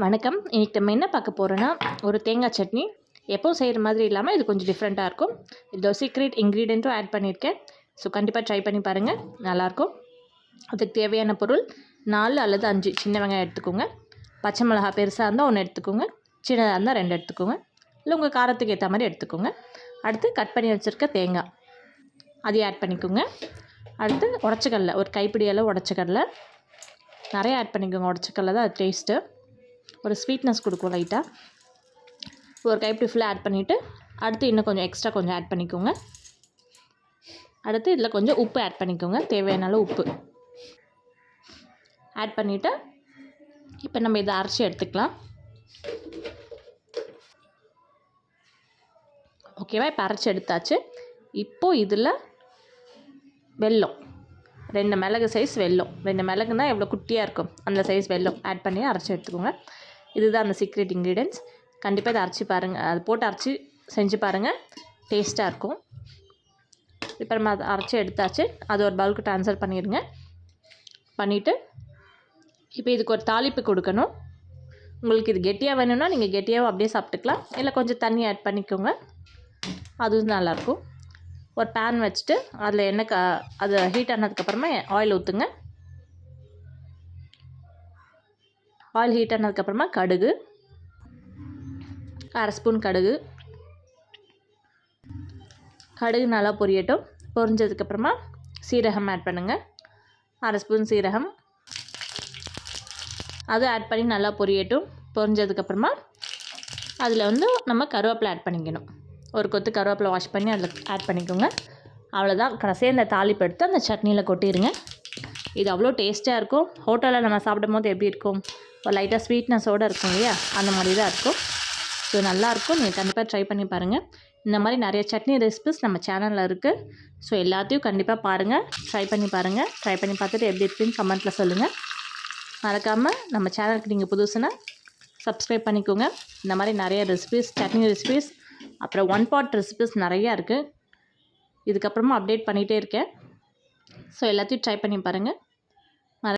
வணக்கம். இன்றைக்கி நம்ம என்ன பார்க்க போகிறோன்னா ஒரு தேங்காய் சட்னி. எப்போவும் செய்கிற மாதிரி இல்லாமல் இது கொஞ்சம் டிஃப்ரெண்ட்டாக இருக்கும். இதோ சீக்ரெட் இன்க்ரீடியண்ட்டும் ஆட் பண்ணியிருக்கேன். ஸோ கண்டிப்பாக ட்ரை பண்ணி பாருங்கள் நல்லாயிருக்கும் அதுக்கு தேவையான பொருள் நாலு அல்லது அஞ்சு. சின்ன வெங்காயம் எடுத்துக்கோங்க. பச்சை மிளகா பெருசாக இருந்தால் ஒன்று எடுத்துக்கோங்க. சின்னதாக இருந்தால் ரெண்டு எடுத்துக்கோங்க. இல்லை உங்கள் காரத்துக்கு ஏற்ற மாதிரி எடுத்துக்கோங்க. அடுத்து கட் பண்ணி வச்சுருக்க தேங்காய். அதையும் ஆட் பண்ணிக்கோங்க. அடுத்து உடச்சக்கடல ஒரு கைப்பிடி அளவு உடச்சக்கடலை நிறைய ஆட் பண்ணிக்கோங்க. உடச்சக்கடல தான் அது டேஸ்ட்டு ஒரு ஸ்வீட்னஸ் கொடுக்கும் லைட்டாக ஒரு கைப்பிடி ஃபுல்லாக ஆட் பண்ணிவிட்டு அடுத்து இன்னும் கொஞ்சம் எக்ஸ்ட்ரா கொஞ்சம் ஆட் பண்ணிக்கோங்க. அடுத்து இதில் கொஞ்சம் உப்பு ஆட் பண்ணிக்கோங்க. தேவையான அளவு உப்பு. ஆட் பண்ணிவிட்டு இப்போ நம்ம இதை அரைச்சி எடுத்துக்கலாம். ஓகேவா இப்போ அரைச்சி எடுத்தாச்சு. இப்போது இதில் வெல்லம். ரெண்டு மிளகு சைஸ் வெல்லம். ரெண்டு மிளகுனா எவ்வளோ குட்டியாக இருக்கும்? அந்த சைஸ் வெல்லம். ஆட் பண்ணி அரைச்சி எடுத்துக்கோங்க. இதுதான் அந்த சீக்ரெட் இன்க்ரீடியன்ஸ் கண்டிப்பாக இதை அரைச்சி பாருங்கள் அது போட்டு அரைச்சி செஞ்சு பாருங்கள் டேஸ்ட்டாக இருக்கும். இப்போ நம்ம அதை அரைச்சி எடுத்தாச்சு. அது ஒரு பவுலுக்கு ட்ரான்ஸ்ஃபர் பண்ணிடுங்க. பண்ணிவிட்டு இப்போ இதுக்கு ஒரு தாளிப்பு கொடுக்கணும். உங்களுக்கு இது கெட்டியாக வேணும்னா நீங்கள் கெட்டியாகவும் அப்படியே சாப்பிட்டுக்கலாம். இல்லை கொஞ்சம் தண்ணி ஆட் பண்ணிக்கோங்க. அதுவும் நல்லாயிருக்கும் ஒரு பேன் வச்சுட்டு அதில் எண்ணெய் க அது ஹீட் ஆனதுக்கப்புறமா ஆயில் ஊற்றுங்க ஆயில் ஹீட் ஆனதுக்கப்புறமா கடுகு. அரை ஸ்பூன் கடுகு. கடுகு நல்லா பொரியட்டும். பொரிஞ்சதுக்கப்புறமா சீரகம் ஆட் பண்ணுங்கள் அரை ஸ்பூன் சீரகம். அது ஆட் பண்ணி நல்லா பொரியட்டும். பொரிஞ்சதுக்கப்புறமா அதில் வந்து நம்ம கருவேப்பிலை ஆட் பண்ணிக்கணும். ஒரு கொத்து கருவேப்பிலை வாஷ் பண்ணி அதில் ஆட் பண்ணிக்கோங்க. அவ்வளோதான் கடைசியாக இந்த தாளிப்பு எடுத்து அந்த சட்னியில் கொட்டிடுங்க இது அவ்வளோ டேஸ்ட்டாக இருக்கும். ஹோட்டலில் நம்ம சாப்பிடும் போது எப்படி இருக்கும்? ஒரு லைட்டாக ஸ்வீட்னஸோடு இருக்கும் இல்லையா? அந்த மாதிரி தான் இருக்கும். ஸோ நல்லாயிருக்கும். நீங்கள் கண்டிப்பாக ட்ரை பண்ணி பாருங்கள் இந்த மாதிரி நிறைய சட்னி ரெசிபிஸ் நம்ம சேனலில் இருக்குது ஸோ எல்லாத்தையும் கண்டிப்பாக பாருங்கள் ட்ரை பண்ணி பாருங்கள் ட்ரை பண்ணி பார்த்துட்டு எப்படி இருக்குன்னு கமெண்ட்டில் சொல்லுங்கள் மறக்காமல் நம்ம சேனலுக்கு நீங்கள் புதுசுனா சப்ஸ்கிரைப் பண்ணிக்கோங்க. இந்த மாதிரி நிறைய ரெசிபிஸ் சட்னி ரெசிபிஸ் அப்புறம் ஒன் பாட் ரெசிபிஸ் நிறையா இருக்குது இதுக்கப்புறமா அப்டேட் பண்ணிகிட்டே இருக்கேன். ஸோ எல்லாத்தையும் ட்ரை பண்ணி பாருங்கள்